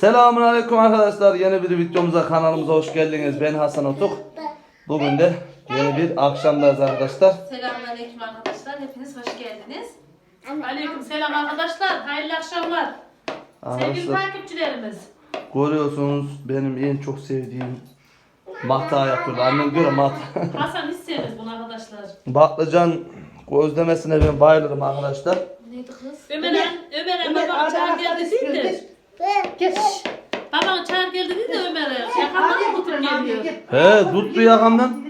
Selamun Aleyküm arkadaşlar. Yeni bir videomuza kanalımıza hoş geldiniz. Ben Hasan Otuk. Bugün de yeni bir akşamdayız arkadaşlar. Selamünaleyküm arkadaşlar. Hepiniz hoş geldiniz. Aleyküm selam arkadaşlar. Hayırlı akşamlar. Sevgili Arkadaşlar takipçilerimiz. görüyorsunuz benim en çok sevdiğim mahta yapıyor. Annem diyor mahta. Hasan hiç sevmez bunu arkadaşlar. Patlıcan gözlemesine ben bayılırım arkadaşlar. Neydi kız? Ömer'e, Ömer'e babam çağır geldi. Geç. Babam çağır geldi değil de Ömer'e. Yakandan tutup geliyor. He tuttu yakamdan.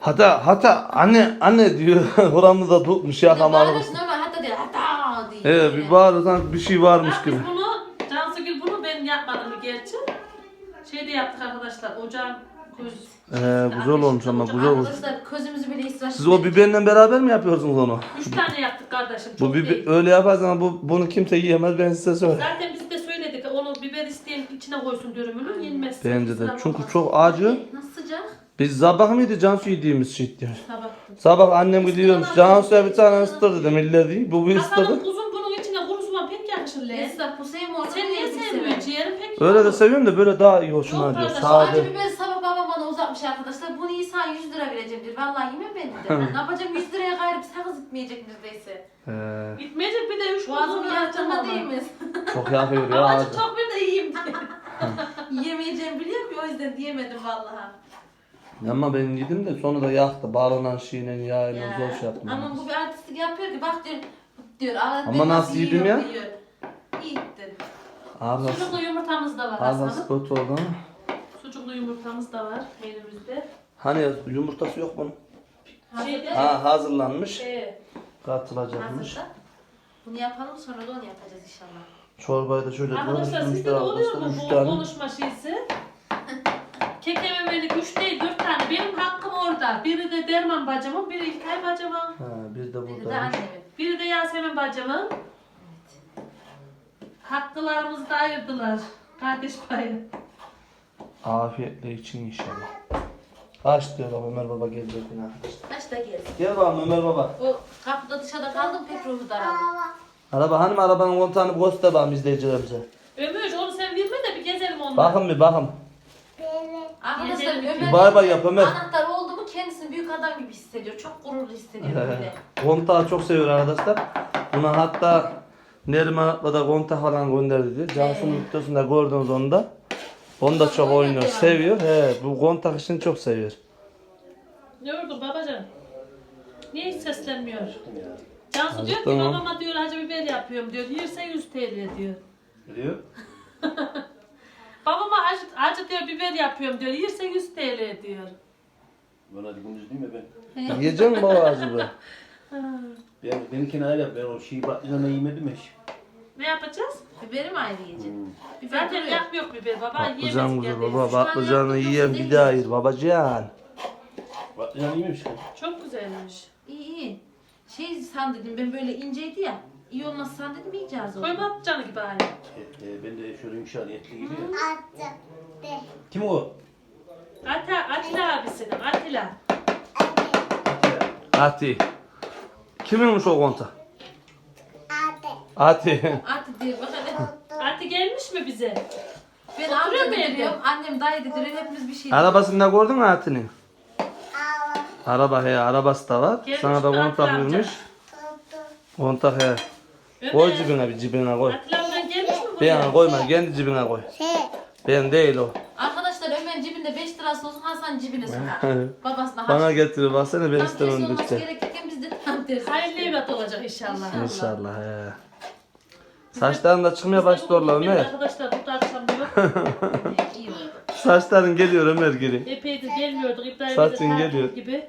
Hatta hatta anne anne diyor. Oramda da tutmuş yakamı Bağırıyorsun ama hatta diyor hatta diyor. He bir bağırırsan bir şey varmış Bak gibi. biz bunu, Cansıgül bunu ben yapmadım gerçi. Şeyde yaptık arkadaşlar. Ocağın köz. He güzel olmuş ama güzel olmuş. Arkadaşlar közümüzü bile israf Siz o biberle beraber mi yapıyorsunuz onu? Üç tane yaptık kardeşim. Çok Bu biber, değil. öyle yaparsan ama bu bunu kimse yiyemez ben size söyleyeyim. Zaten biz de biber isteyen içine koysun dürümünü. Yenmez. Bence de. Çünkü çok acı. Nasıl sıcak? Biz sabah mıydı Cansu yediğimiz şey diyor. Sabah. Sabah annem gidiyormuş. Cansu'ya bir tane ısıtır dedim. İlle değil. Bu bir Hasan'ın ısıtırdı. uzun bunun içine kuru soğan pek yakışır le. Esnaf bu sevim orada Sen niye sevmiyorsun? Ciğerin pek Öyle de seviyorum da böyle daha iyi hoşuma Yok gidiyor. kardeş, Şu acı Sade. biberi sabah uzatmış arkadaşlar. Bunu insan 100 lira vereceğim diyor. Vallahi yemem ben dedim. Ben ne yapacağım 100 liraya gayrı bir sakız gitmeyecek neredeyse. He, Gitmeyecek bir de üç Boğazımı kuzu yaktırma yapacağım değil mi? çok yakıyor ya ama. acı. Çok bir de yiyeyim diye. Yiyemeyeceğim biliyorum ya o yüzden diyemedim vallahi. Ama ben yedim de sonra da yaktı. Bağlanan şeyle yağıyla Ya. zor şey yaptım. Ama bu bir artistlik yapıyor ki bak diyor diyor. "Aa, Ama ben nasıl yedim yiyorum?" ya? diyor. İyi gittin. Ağzı Sucuklu yumurtamız da var ağzı kötü oldu ama. Sucuklu yumurtamız da var menümüzde. Hani yumurtası yok bunun. Şeyde, Ha hazırlanmış. e, Katılacakmış. Hazırda. Bunu yapalım sonra da onu yapacağız inşallah. Çorbayı da şöyle arkadaşlar sizde de oluyor mu bu tane. konuşma şeysi? Kekememelik üç değil dört tane. Benim hakkım orada. Biri de Derman bacımın, biri İlkay bacımın, Ha, bir de Bir de burada. annemin. biri de Yasemin bacımın. Hakkılarımızı da ayırdılar. Kardeş payı. Afiyetle için inşallah. Kaç diyor baba Ömer baba gelecek yine arkadaşlar. Kaç da gelsin. Gel bakalım Ömer baba. O kapıda dışarıda kaldım pek ruhu daraldı. Araba hanım arabanın kontağını göster bakalım izleyicilerimize. Ömür onu sen verme de bir gezelim onunla. Bakın bir bakın. Arkadaşlar. Ömer Bay bay yap Ömer. anahtar oldu mu kendisini büyük adam gibi hissediyor. Çok gururlu hissediyor böyle. Kontağı çok seviyor arkadaşlar. Buna hatta Neriman abla da kontak falan gönderdi diyor. Cansu'nun videosunda gördünüz onu da. Onu da çok oynuyor, seviyor. He, bu kontak işini çok seviyor. Ne oldu babacan? Niye hiç seslenmiyor? Cansu diyor ki babama diyor acı biber yapıyorum diyor. Yerse 100 TL diyor. Diyor. Babama acı, acı diyor biber yapıyorum diyor. Yerse 100 TL diyor. Ben hadi gündüz değil mi ben? Yiyecek mi baba acaba? Ben benimkini ayrı yap. Ben o şeyi patlıcanla yemedim hiç. Ne yapacağız? Biberi mi ayrı yiyeceğim? Biber Zaten duruyor. yapmıyor biber baba. Patlıcan yiyemez güzel baba. Patlıcanı yiyen bir daha yer babacan. Patlıcan yememiş ki. Çok güzelmiş. İyi iyi. Şey sandım ben böyle inceydi ya. İyi olmaz sandım yiyeceğiz onu. Koyma patlıcanı gibi aynı. E, e, ben de şöyle yumuşak etli gibi ya. Kim o? Ata, Atilla abisinin. Atilla. Ati. Kiminmiş o kontak? Ati. Artık diyor bak hadi. Ati gelmiş mi bize? Ben Oturuyor amca mu evde? Annem dayı diyor. Hepimiz bir şey Arabasında gördün mü Ati'nin? Araba he, arabası da var. Gelmiş Sana da mi kontak Atilla amca? vermiş. Kontak he. Ömer. Koy cebine bir cebine koy. Atilla ablan gelmiş mi? Ben koyma, kendi cebine koy. Ben değil o. Arkadaşlar Ömer cebinde 5 lirası olsun Hasan cebine sokar. Babasına Bana getiriyor baksana ben Tam istemem tersi olması düşse. gerekirken biz de tam tersi. Hayırlı evlat olacak inşallah. İnşallah he. Saçların da çıkmaya başlıyorlar Ömer. Arkadaşlar bu da akşam diyor. Evet, iyi oldu. Saçların geliyor Ömer geri. Epeydir gelmiyorduk. İbrahim Saçın de tatil geliyor. gibi.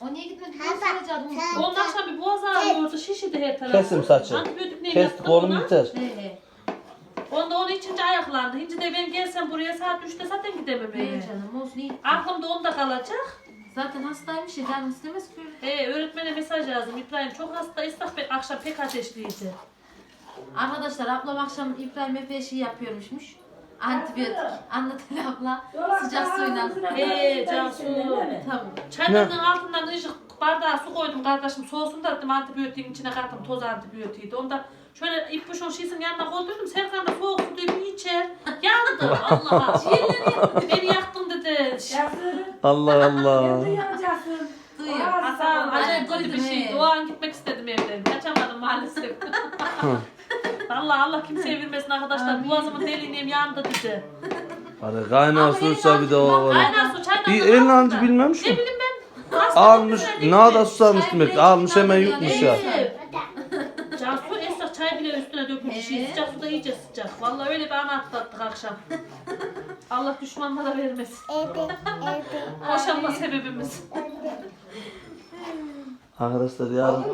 O niye gitmedi? Ben unuttum. Onun akşam bir boğaz ağrıyordu. Şişidi her tarafı. Kesim saçı. Antibiyotik neyi Kestik yaptım oğlum ona? biter. He he. Onda onu içince ayaklandı. Hinci de ben gelsem buraya saat 3'te zaten gidemem He eve. canım olsun iyi. Aklımda onda kalacak. Zaten hastaymış ya canım istemez ki öyle. He, öğretmene mesaj yazdım. İbrahim çok hasta. İstak be- akşam pek ateşliydi. Arkadaşlar ablam akşam İbrahim Efe şey yapıyormuşmuş. Antibiyotik. Anlatın abla. Sıcak suyla. He Cansu. Tamam. Çaydanlığın altından ışık bardağa su koydum kardeşim. Soğusun da dedim antibiyotiğin içine kattım. Toz antibiyotiğiydi. Onda şöyle ipuşun şişin yanına koydum. Serkan da soğuk su bir içer. Ya yandı. Allah. Beni yaktın dedi. Allah Allah. Duyuyor. Hasan acayip kötü bir şey. Doğan gitmek istedim evden. Kaçamadım maalesef. Allah Allah kimseye vermesin arkadaşlar. Boğazımın deliğim yandı dedi. Hadi kaynar suysa bir de o var. Aynen su çaydan İyi da elini kalktı. anca bilmem şu. Ne bileyim ben. Almış, gitmiş. susamış Çay demek. Almış hemen yutmuş ya. Cansu Esra çay bile üstüne dökmüş. Ee? sıcak suda iyice sıcak. Vallahi öyle bir ana atlattık akşam. Allah düşmanlara vermesin. Boşanma sebebimiz. Arkadaşlar yarın,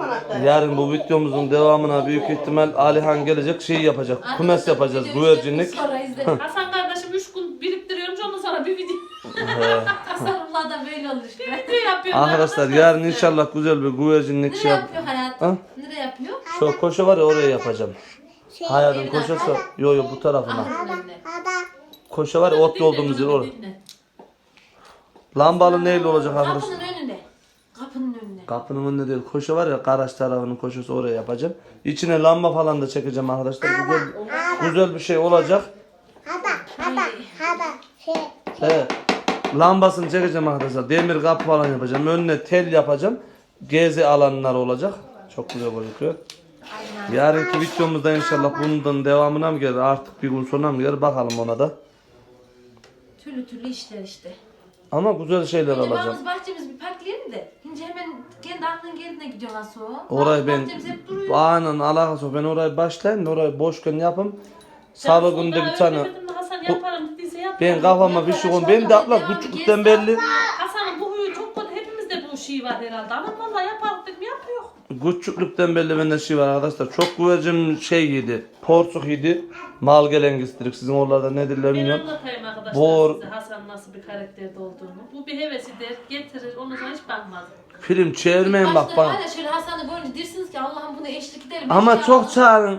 yarın bu videomuzun devamına büyük ihtimal Alihan gelecek şey yapacak. Kumes yapacağız güvercinlik. Sonra izledim. Hasan kardeşim 3 gün biriktiriyormuş ondan sonra bir video, He. Tasarruflar da böyle olur işte. video yapıyor. Arkadaşlar yarın inşallah güzel bir güvercinlik Nereye şey yap. yapıyor hayatım? Ha? Nereye yapıyor? Şu koşu var ya oraya yapacağım. Hayatın koşusu. Yo yo bu tarafına. Önüne. Koşu var ya ot yolduğumuz yer orada. Lambalı neyle olacak arkadaşlar? Kapının. Kapının önünde değil. Koşu var ya garaj tarafının koşusu oraya yapacağım. İçine lamba falan da çekeceğim arkadaşlar. Güzel, güzel bir şey olacak. Evet. Lambasını çekeceğim arkadaşlar. Demir kapı falan yapacağım. Önüne tel yapacağım. Gezi alanlar olacak. Çok güzel gözüküyor. Yarınki videomuzda inşallah bundan devamına mı gelir artık bir gün sonra mı gelir bakalım ona da. Türlü türlü işler işte. Ama güzel şeyler Önce olacak. bağımız bahçemiz bir parklayalım da. Şimdi hemen kendi aklın geldiğine gidiyor nasıl o? Orayı ben Bahçemiz hep duruyor. alakası yok. Ben orayı başlayayım da orayı boşken yapım. Salı günde bir tane Hasan yaparım dediyse yap. ben kafama bir şey koyayım. Ben de abla küçüklükten belli. Hasan'ın bu huyu çok kötü. Hepimizde bu şey var herhalde. Ama vallahi yaparım yapıyor. Küçüklükten belli bende şey var arkadaşlar. Çok güvercin şey yedi. Porsuk yedi. Mal gelengistirik. Sizin oralarda nedirler Ben bilmiyorum. anlatayım arkadaşlar Bor- size Hasan nasıl bir karakterde olduğunu. Bu bir hevesidir. Getirir. Ondan sonra hiç bakmaz. Film çevirmeyin bak bana. ya şöyle Hasan'ı görünce dersiniz ki Allah'ım buna eşlik edelim. Ama Ya. çok çağırın.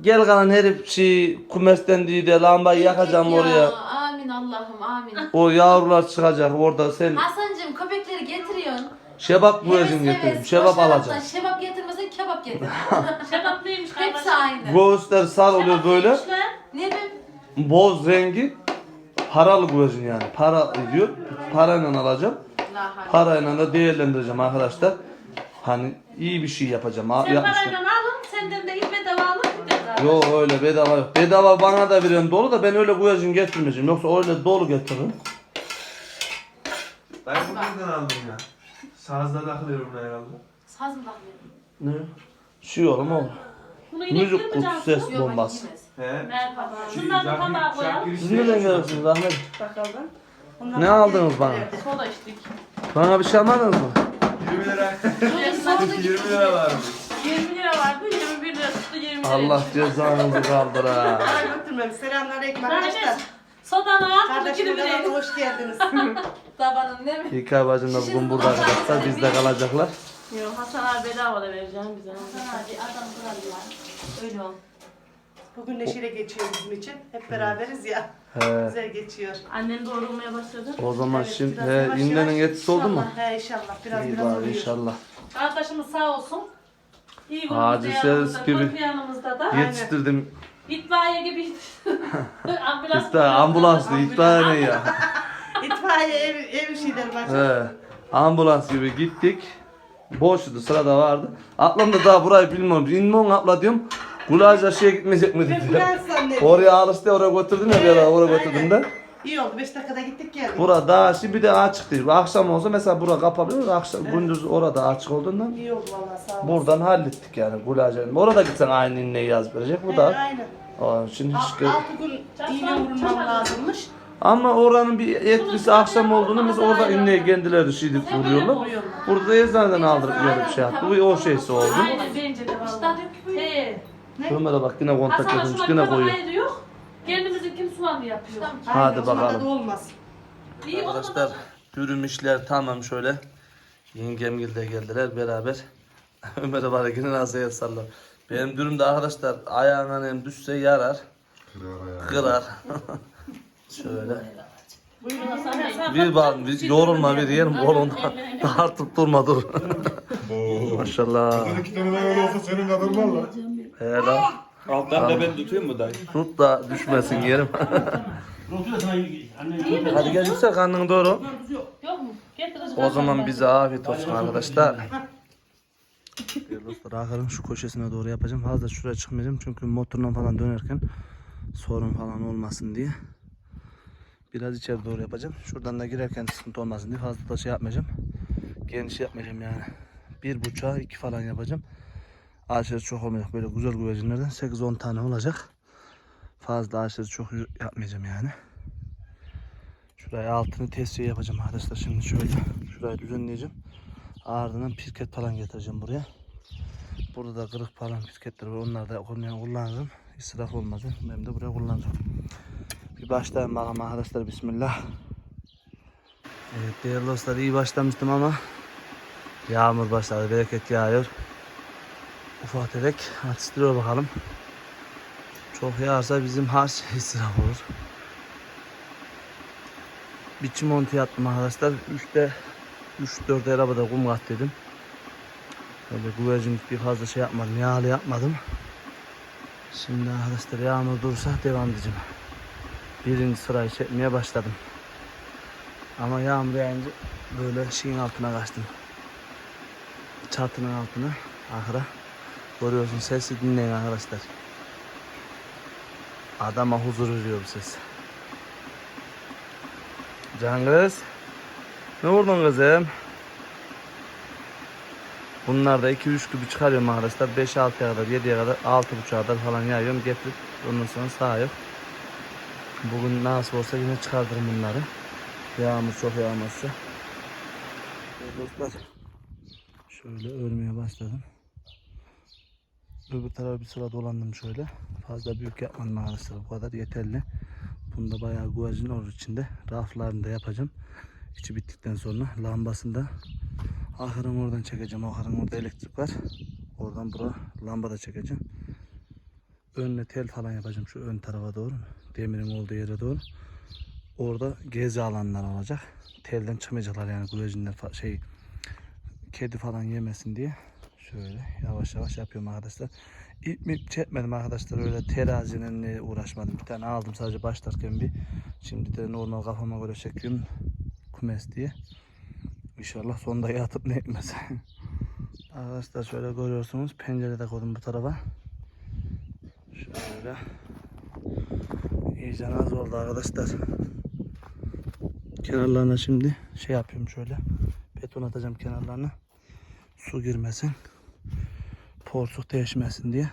Gel kalan herif şey kumesten diye de lambayı yakacağım Ya, oraya. Amin Allah'ım amin. O yavrular çıkacak orada sen Hasan'cığım köpekleri getiriyorsun. Şebap getirin. heves, Şebap alacaksın. Şebap getirmesen kebap getir. Şebap neymiş kardeşim? Hepsi aynı. Göğüsler sar oluyor böyle. Ne bileyim. Boz rengi paralı güvercin yani. Para ediyor. Parayla alacağım. Parayla da değerlendireceğim arkadaşlar. Hani iyi bir şey yapacağım. Sen yapmışlar. parayla alın. Senden de ilk bedava alın. Yok öyle bedava yok. Bedava bana da veren dolu da ben öyle güvercin getirmeyeceğim. Yoksa öyle dolu getiririm. Ben bunu nereden aldım ya? Sazda takılıyorum herhalde. Saz mı bakmıyor? Ne? Şey oğlum oğlum. Bunu Müzik mi kutusu Cansu? ses bombası. He? Merhaba. Şey, Şunları da Şakir- tabağa koyalım. Siz nereden geliyorsunuz Ahmet? Bakalım. Ne aldınız bana? Soda içtik. Bana bir şey almadınız mı? 20 lira. Sonra 20 lira var. 20 lira vardı. 21 lira tuttu 20 lira. Allah cezanızı kaldır ha. Selamünaleyküm arkadaşlar. Sodanı al. Bunu Kardeşim 20 liraya. kanalıma hoş geldiniz. Tabanın ne mi? İlkay bacım da bugün burada arkadaşlar. Bizde kalacaklar. Yok Hasan abi bedava da vereceğim bize. Hadi adam kral ya. Öyle ol. Bugün neşeyle geçiyor bizim için. Hep beraberiz ya. He. Güzel geçiyor. Annen doğurmaya başladı. O zaman Evet, şimdi biraz he, yavaş yavaş. etkisi oldu mu? He inşallah. Biraz İyi biraz bari oluyor. inşallah. Arkadaşımız sağ olsun. İyi günümüzde Hacı yanımızda, Ses gibi. korku yanımızda da. Yetiştirdim. İtfaiye gibi. Ambulans. İtfaiye, ambulanslı itfaiye ne ya? İtfaiye ev, ev şeyleri var. He. Ambulans gibi gittik. Boştu sırada vardı. Aklımda daha burayı bilmiyorum. İnmon abla diyorum. Gulaja şeye gitmeyecek mi Ben dedi. Zannediyorum. Oraya alıştı oraya götürdüm ya bir ara oraya götürdüm de. İyi oldu. 5 dakikada gittik geldik. Bura daha şimdi de açık değil. Akşam olsa mesela bura kapalı. Akşam gündüz orada açık olduğundan İyi oldu valla sağ ol. buradan hallettik yani Gulaja. Orada gitsen aynı inneyi yaz verecek. Bu da aynen. Onun için hiç Altı gün iğne vurmam lazımmış. Ama oranın bir etkisi akşam olduğunu biz orada inneyi kendileri şeydik vuruyorlar. Burada da eczaneden aldırıp böyle bir şey yaptı. Bu o şeysi oldu. Aynen bence de valla. He. Ömer'e bak yine kontak Hasan'a yapmış şuna yine koyuyor. hayır yok. Soğanı yapıyor. Hadi Aynen, bakalım. da olmaz. İyi o Arkadaşlar zaman. dürüm işler tamam şöyle. Yengemgil de geldiler beraber. Ömer'e var ya yine nasıl sallar. Benim dürümde arkadaşlar ayağına hem düşse yarar. Kırar. şöyle. Buyurun Hasan Bey. Bir bak bir yorulma bir yerim kolundan. Tartıp durma dur. Maşallah. İki tane öyle olsa senin kadar. He lan. Alttan da ben tutayım mı dayı? Tut da düşmesin yerim. Da sana Hadi gel yüksel karnın doğru. Yok mu? Getir O zaman bize afiyet olsun arkadaşlar. Değerli dostlar ahırın şu köşesine doğru yapacağım. Fazla şuraya çıkmayacağım çünkü motorla falan dönerken sorun falan olmasın diye. Biraz içeri doğru yapacağım. Şuradan da girerken sıkıntı olmasın diye fazla da şey yapmayacağım. Geniş yapmayacağım yani. Bir buçuğa iki falan yapacağım. Aşırı çok olmayacak. Böyle güzel güvercinlerden 8-10 tane olacak. Fazla aşırı çok yapmayacağım yani. Şuraya altını testiye yapacağım arkadaşlar. Şimdi şöyle şurayı düzenleyeceğim. Ardından pirket falan getireceğim buraya. Burada da kırık falan pirketler var. Onları da kullanırım. İsraf olmaz. Ben de buraya kullanacağım. Bir başlayalım bakalım arkadaşlar. Bismillah. Evet değerli dostlar iyi başlamıştım ama yağmur başladı. Bereket yağıyor. Ufak tefek atıştırıyor bakalım. Çok yağarsa bizim harç israf olur. Bir çimontu yaptım arkadaşlar. 3'te 3-4 arabada kum kat dedim. Öyle güvercinlik bir fazla şey yapmadım. Yağlı yapmadım. Şimdi arkadaşlar yağmur durursa devam edeceğim. Birinci sırayı çekmeye başladım. Ama yağmur yağınca böyle şeyin altına kaçtım. Çatının altına. Ahıra. Görüyorsun sesi dinleyin arkadaşlar. Adama huzur veriyor bu ses. Can kız. Ne vurdun kızım? Bunlar da 2-3 gibi çıkarıyorum arkadaşlar. 5-6'ya kadar, 7'ye kadar, 6.5'a kadar falan yayıyorum. Getirip ondan sonra sağ yok. Bugün nasıl olsa yine çıkartırım bunları. Yağmur çok yağmazsa. Dostlar şöyle örmeye başladım. Öbür tarafa bir sıra dolandım şöyle. Fazla büyük yapmadım arkadaşlar. Bu kadar yeterli. Bunda bayağı güvercin olur içinde. Raflarını da yapacağım. İçi bittikten sonra lambasını da oradan çekeceğim. Ahırın orada elektrik var. Oradan bura lamba da çekeceğim. Önüne tel falan yapacağım şu ön tarafa doğru. Demirin olduğu yere doğru. Orada gezi alanlar olacak. Telden çıkmayacaklar yani fa- şey kedi falan yemesin diye. Şöyle yavaş yavaş yapıyorum arkadaşlar. İp mip çekmedim arkadaşlar öyle terazinin uğraşmadım. Bir tane aldım sadece başlarken bir. Şimdi de normal kafama göre çekiyorum kumes diye. İnşallah sonunda yatıp ne etmez. arkadaşlar şöyle görüyorsunuz pencerede koydum bu tarafa. Şöyle. İyice az oldu arkadaşlar. Kenarlarına şimdi şey yapıyorum şöyle. Beton atacağım kenarlarına. Su girmesin. Porsuk değişmesin diye.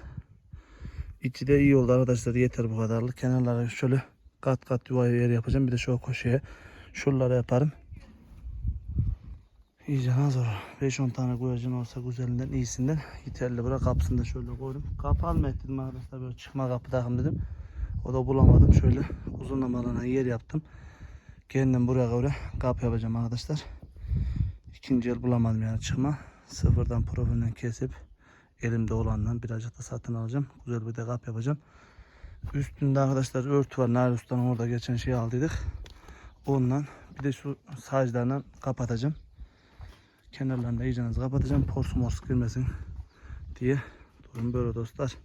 İçi de iyi oldu arkadaşlar. Yeter bu kadarlık. Kenarlara şöyle kat kat yuva yer yapacağım. Bir de şu köşeye şuralara yaparım. İyice az olur. 5-10 tane güvercin olsa güzelinden iyisinden yeterli. Bırak kapısını da şöyle koydum. Kapı almayayım dedim arkadaşlar. Böyle çıkma kapı takım dedim. O da bulamadım. Şöyle uzun namalana yer yaptım. Kendim buraya göre kapı yapacağım arkadaşlar. İkinci el bulamadım yani çıkma. Sıfırdan profilden kesip elimde olandan birazcık da satın alacağım. Güzel bir de kap yapacağım. Üstünde arkadaşlar örtü var. Nail Usta'nın orada geçen şeyi aldıydık. Ondan bir de şu saclarla kapatacağım. Kenarlarını da iyice kapatacağım. Pors mors girmesin diye. Durum böyle dostlar.